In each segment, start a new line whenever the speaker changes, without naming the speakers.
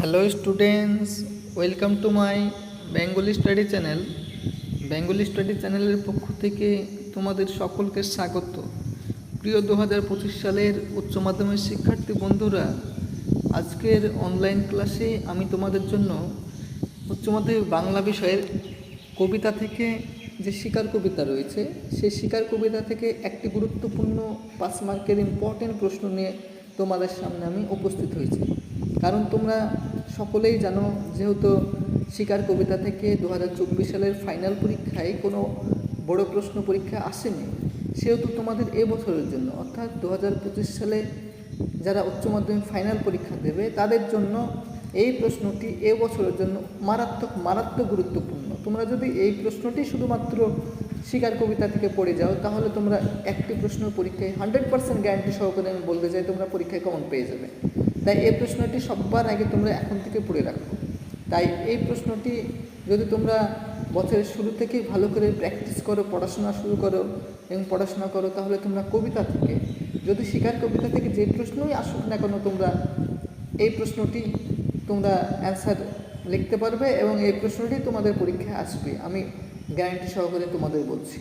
Hello students welcome to my Bengali study channel Bengali study চ্যানেলের পক্ষ থেকে তোমাদের সকলকে স্বাগত। প্রিয় দু হাজার পঁচিশ সালের উচ্চ মাধ্যমিক শিক্ষার্থী বন্ধুরা, আজকের অনলাইন ক্লাসে আমি তোমাদের জন্য উচ্চ মাধ্যমিক বাংলা বিষয়ের কবিতা থেকে যে শিকার কবিতা রয়েছে, সেই শিকার কবিতা থেকে একটি গুরুত্বপূর্ণ পাঁচ মার্কের ইম্পর্টেন্ট প্রশ্ন নিয়ে তোমাদের সামনে আমি উপস্থিত হয়েছি। কারণ তোমরা সকলেই জানো যেহেতু শিকার কবিতা থেকে দু হাজার চব্বিশ সালের ফাইনাল পরীক্ষায় কোনো বড় প্রশ্ন পরীক্ষা আসেনি, সেহেতু তোমাদের এ বছরের জন্য, অর্থাৎ দু হাজার পঁচিশ সালে যারা উচ্চ মাধ্যমিক ফাইনাল পরীক্ষা দেবে, তাদের জন্য এই প্রশ্নটি এ বছরের জন্য মারাত্মক মারাত্মক গুরুত্বপূর্ণ। তোমরা যদি এই প্রশ্নটি শুধুমাত্র শিকার কবিতা থেকে পড়ে যাও, তাহলে তোমরা একটি প্রশ্ন পরীক্ষায় হান্ড্রেড পার্সেন্ট গ্যারান্টি সহকারে আমি বলতে চাই, তোমরা পরীক্ষায় কমন পেয়ে যাবে। তাই এই প্রশ্নটি সবার আগে তোমরা এখন থেকে পড়ে রাখো। তাই এই প্রশ্নটি যদি তোমরা বছরের শুরু থেকেই ভালো করে প্র্যাকটিস করো, পড়াশোনা শুরু করো এবং পড়াশোনা করো, তাহলে তোমরা কবিতা থেকে, যদি শিকার কবিতা থেকে যে প্রশ্নই আসুক না কেন, তোমরা এই প্রশ্নটি তোমরা অ্যান্সার লিখতে পারবে এবং এই প্রশ্নটি তোমাদের পরীক্ষায় আসবে। আমি গ্যারান্টি সহকারে তোমাদের বলছি।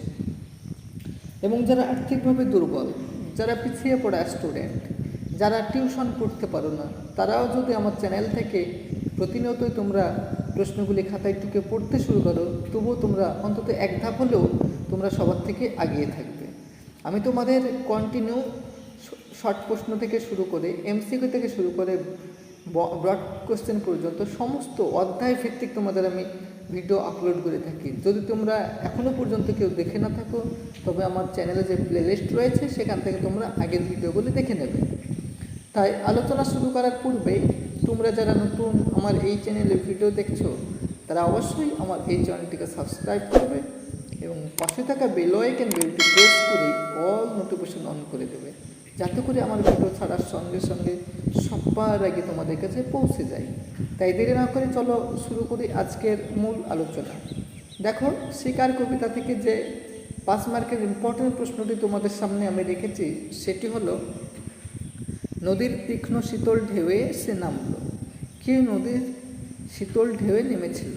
এবং যারা আর্থিকভাবে দুর্বল, যারা পিছিয়ে পড়া স্টুডেন্ট যারা টিউশন করতে পারো না, তারাও যদি আমার চ্যানেল থেকে প্রতিনিয়তই তোমরা প্রশ্নগুলি খাতায় টুকে পড়তে শুরু করো, তবুও তোমরা অন্তত এক ধাপ হলেও তোমরা সবার থেকে আগিয়ে থাকবে। আমি তোমাদের কন্টিনিউ শর্ট প্রশ্ন থেকে শুরু করে এমসিকিউ থেকে শুরু করে ব্রড কোশ্চেন পর্যন্ত সমস্ত অধ্যায় ভিত্তিক তোমাদের আমি ভিডিও আপলোড করে থাকি। যদি তোমরা এখনও পর্যন্ত কেউ দেখে না থাকো, তবে আমার চ্যানেলে যে প্লেলিস্ট রয়েছে, সেখান থেকে তোমরা আগের ভিডিওগুলি দেখে নেবে। তাই আলোচনা শুরু করার পূর্বে তোমরা যারা নতুন আমার এই চ্যানেলে ভিডিও দেখছ, তারা অবশ্যই আমার এই চ্যানেলটিকে সাবস্ক্রাইব করবে এবং পাশে থাকা বেল আইকন বেলটি প্রেস করে অল নোটিফিকেশন অন করে দেবে, যাতে করে আমার ভিডিও ছাড়ার সঙ্গে সঙ্গে সবার আগে তোমাদের কাছে পৌঁছে যায়। তাই দেরি না করে চলো শুরু করি আজকের মূল আলোচনা। দেখো, শিকার কবিতা থেকে যে পাঁচ মার্কের ইম্পর্টেন্ট প্রশ্নটি তোমাদের সামনে আমি রেখেছি, সেটি হলো নদীর তীক্ষ্ণ শীতল ঢেউয়ে সে নামল। কে নদীর শীতল ঢেউয়ে নেমেছিল?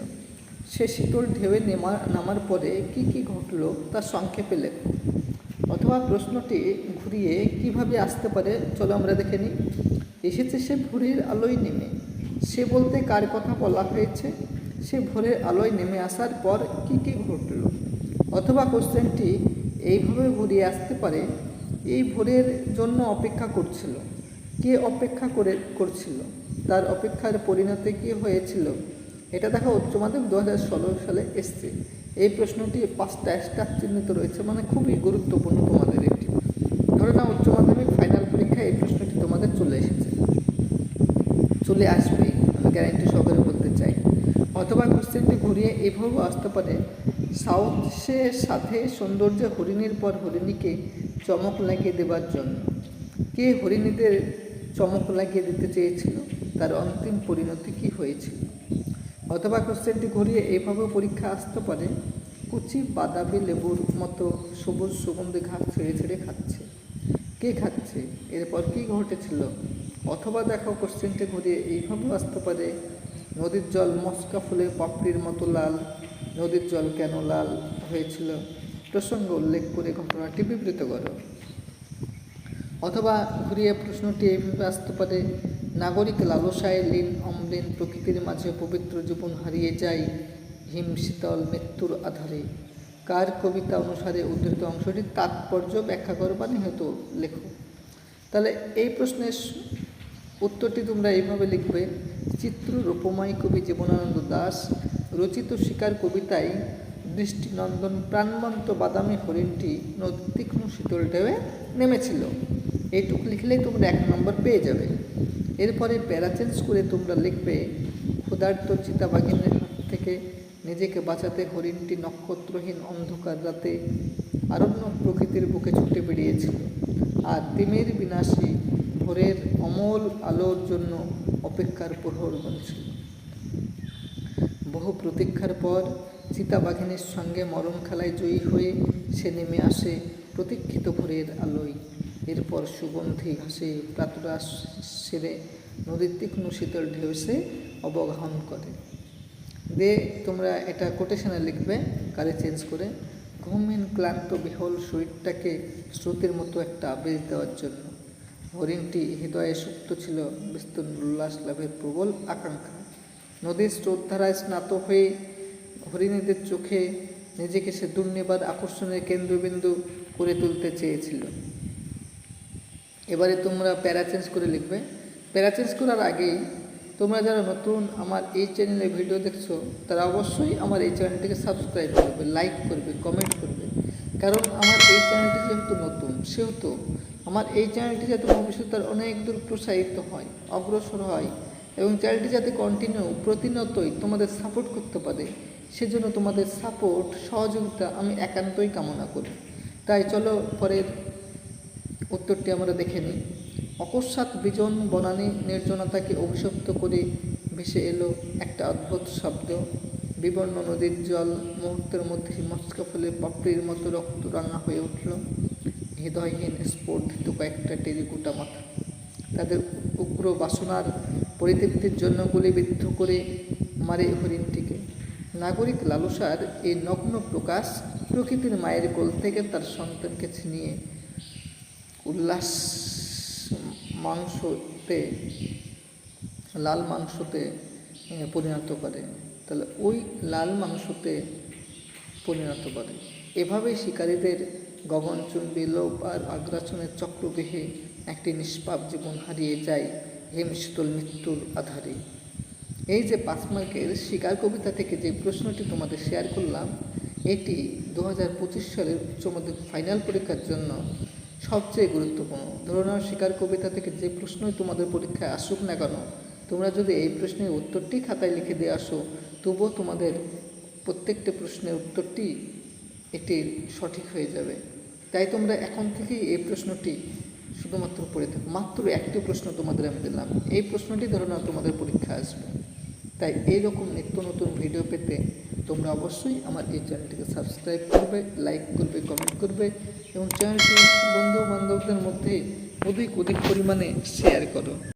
সে শীতল ঢেউয়ে নেমা, নামার পরে কি কি ঘটলো তা সংক্ষেপে লেখো। অথবা প্রশ্নটি ঘুরিয়ে কীভাবে আসতে পারে, চলো আমরা দেখে নিই। এসেছে সে ভোরের আলোয় নেমে। সে বলতে কার কথা বলা হয়েছে? সে ভোরের আলোয় নেমে আসার পর কি কি ঘটলো? অথবা কোশ্চেনটি এইভাবে ঘুরিয়ে আসতে পারে, এই ভোরের জন্য অপেক্ষা করছিল। কে অপেক্ষা করে করছিল? তার অপেক্ষার পরিণতি কী হয়েছিল? এটা দেখা উচ্চ মাধ্যমিক দু হাজার ষোলো সালে এসছে। এই প্রশ্নটি পাঁচটা স্টার চিহ্নিত রয়েছে মানে খুবই গুরুত্বপূর্ণ তোমাদের একটি। ধরে না উচ্চ মাধ্যমিক ফাইনাল পরীক্ষায় এই প্রশ্নটি তোমাদের চলে এসেছে। চলে আসবে, আমি গ্যারান্টি সহকারে বলতে চাই। অথবা কোশ্চেনটি ঘুরিয়ে এভাবেও আসতে পারে। সাউথের সাথে সৌন্দর্য হরিণীর পর হরিণীকে চমক লাগিয়ে দেবার জন্য। কে হরিণীদের চমক লাগিয়ে দিতে চেয়েছিল। তার অন্তিম পরিণতি কী হয়েছিল? অথবা কোশ্চেনটি ঘুরিয়ে এইভাবে পরীক্ষা আসতে পারে, কুচি বাদামি লেবুর মতো সবুজ সুগন্ধি ঘাস ছেড়ে ছেড়ে খাচ্ছে। কে খাচ্ছে? এরপর কী ঘটেছিল? অথবা দেখো কোশ্চেনটি ঘুরিয়ে এইভাবেও আসতে পারে, নদীর জল মস্কা ফুলে পাপড়ির মতো লাল, নদীর জল কেন লাল হয়েছিল? প্রসঙ্গ উল্লেখ করে ঘটনাটি বিবৃত করো। অথবা ঘুরিয়ে প্রশ্নটি এইভাবে আসতে পারে নাগরিক লালসায় লীন অমলিন প্রকৃতির মাঝে পবিত্র জীবন হারিয়ে যায় হিম শীতল মৃত্যুর আধারে। কার কবিতা অনুসারে উদ্ধৃত অংশটি তাৎপর্য ব্যাখ্যা করবা নিহত লেখো তাহলে এই প্রশ্নের উত্তরটি তোমরা এইভাবে লিখবে, চিত্র রূপময় কবি জীবনানন্দ দাস রচিত শিকার কবিতায় দৃষ্টিনন্দন প্রাণবন্ত বাদামি হরিণটি নদী তীক্ষ্ণ শীতল ঢেউয়ে নেমেছিল। এইটুকু লিখলেই তোমরা এক নম্বর পেয়ে যাবে। এরপরে প্যারা চেঞ্জ করে তোমরা লিখবে, ক্ষুধার্ত চিতাবাঘিনের হাত থেকে নিজেকে বাঁচাতে হরিণটি নক্ষত্রহীন অন্ধকার রাতে আরণ্য প্রকৃতির বুকে ছুটে বেরিয়েছিল আর তিমির বিনাশী ভোরের অমল আলোর জন্য অপেক্ষার প্রহর গুনছিল বহু প্রতীক্ষার পর চিতাবাঘিনীর সঙ্গে মরণ খেলায় জয়ী হয়ে সে নেমে আসে প্রতীক্ষিত ভোরের আলোয়। এরপর সুগন্ধি ঘাসে প্রাতরাস সেরে নদীর তীক্ষ্ণ শীতল ঢেউ সে অবগাহন করে। দে, তোমরা এটা কোটেশনে লিখবে কালে চেঞ্জ করে। ঘুমহীন, ক্লান্ত, বিহল শরীরটাকে স্রোতের মতো একটা আবেশ দেওয়ার জন্য। হরিণটি হৃদয়ে সুপ্ত ছিল, বিস্তীর্ণ উল্লাস লাভের প্রবল আকাঙ্ক্ষা। নদীর স্রোতধারায় স্নাত হয়ে হরিণীদের চোখে নিজেকে সে দুর্নিবার আকর্ষণের কেন্দ্রবিন্দু করে তুলতে চেয়েছিল। এবারে তোমরা প্যারা চেঞ্জ করে লিখবে। প্যারা চেঞ্জ করার আগেই তোমরা যারা নতুন আমার এই চ্যানেলে ভিডিও দেখছ, তারা অবশ্যই আমার এই চ্যানেলটিকে সাবস্ক্রাইব করবে লাইক করবে কমেন্ট করবে। কারণ আমার এই চ্যানেলটি যেহেতু নতুন, সেহেতু আমার এই চ্যানেলটি যাতে ভবিষ্যতে অনেক দূর প্রসারিত হয়, অগ্রসর হয় এবং চ্যানেলটি যাতে কন্টিনিউ প্রতিনিয়তই তোমাদের সাপোর্ট করতে পারে, সেজন্য তোমাদের সাপোর্ট সহযোগিতা আমি একান্তই কামনা করি। তাই চলো পরের উত্তরটি আমরা দেখে নিই। অকস্মাৎ বিজন বনানী নির্জনতাকে অভিশপ্ত করে ভেসে এলো একটা অদ্ভুত শব্দ। বিবর্ণ নদীর জল মুহূর্তের মধ্যে মস্কা ফলে পাপড়ির মতো রক্ত রাঙা হয়ে উঠল। হৃদয়হীন স্পর্ধিত কয়েকটা টেরিকুটা মাথা। তাদের উগ্র বাসনার পরিতৃপ্তির জন্য গুলিবিদ্ধ করে মারে হরিণটিকে। নাগরিক লালসার এই নগ্ন প্রকাশ প্রকৃতির মায়ের কোল থেকে তার সন্তানকে ছিনিয়ে উল্লাস মাংসতে, লাল মাংসতে পরিণত করে। তাহলে ওই লাল মাংসতে পরিণত করে। এভাবেই শিকারীদের গগনচুম্বী লোভ আর আগ্রাসনের চক্রবেহে একটি নিষ্পাপ জীবন হারিয়ে যায় হিম শীতল মৃত্যুর আধারে। এই যে পাঁচ মার্কের শিকার কবিতা থেকে যে প্রশ্নটি তোমাদের শেয়ার করলাম, এটি দু হাজার পঁচিশ সালের উচ্চ মাধ্যমিক ফাইনাল পরীক্ষার জন্য সবচেয়ে গুরুত্বপূর্ণ। ধরো নাও শিকার কবিতা থেকে যে প্রশ্নই তোমাদের পরীক্ষায় আসুক না কেন, তোমরা যদি এই প্রশ্নের উত্তরটি খাতায় লিখে দিয়ে আসো, তবুও তোমাদের প্রত্যেকটা প্রশ্নের উত্তরটি এটি সঠিক হয়ে যাবে। তাই তোমরা এখন থেকেই এই প্রশ্নটি শুধুমাত্র পড়ে থাকো। মাত্র একটি প্রশ্ন তোমাদের আমি দিলাম। এই প্রশ্নটি ধরো না তোমাদের পরীক্ষা আসবে। তাই এইরকম নিত্য নতুন ভিডিও পেতে তোমরা অবশ্যই আমার এই চ্যানেলটিকে সাবস্ক্রাইব করবে লাইক করবে কমেন্ট করবে এবং চ্যানেলটি বন্ধু বান্ধবদের মধ্যে অধিক অধিক পরিমাণে শেয়ার করো।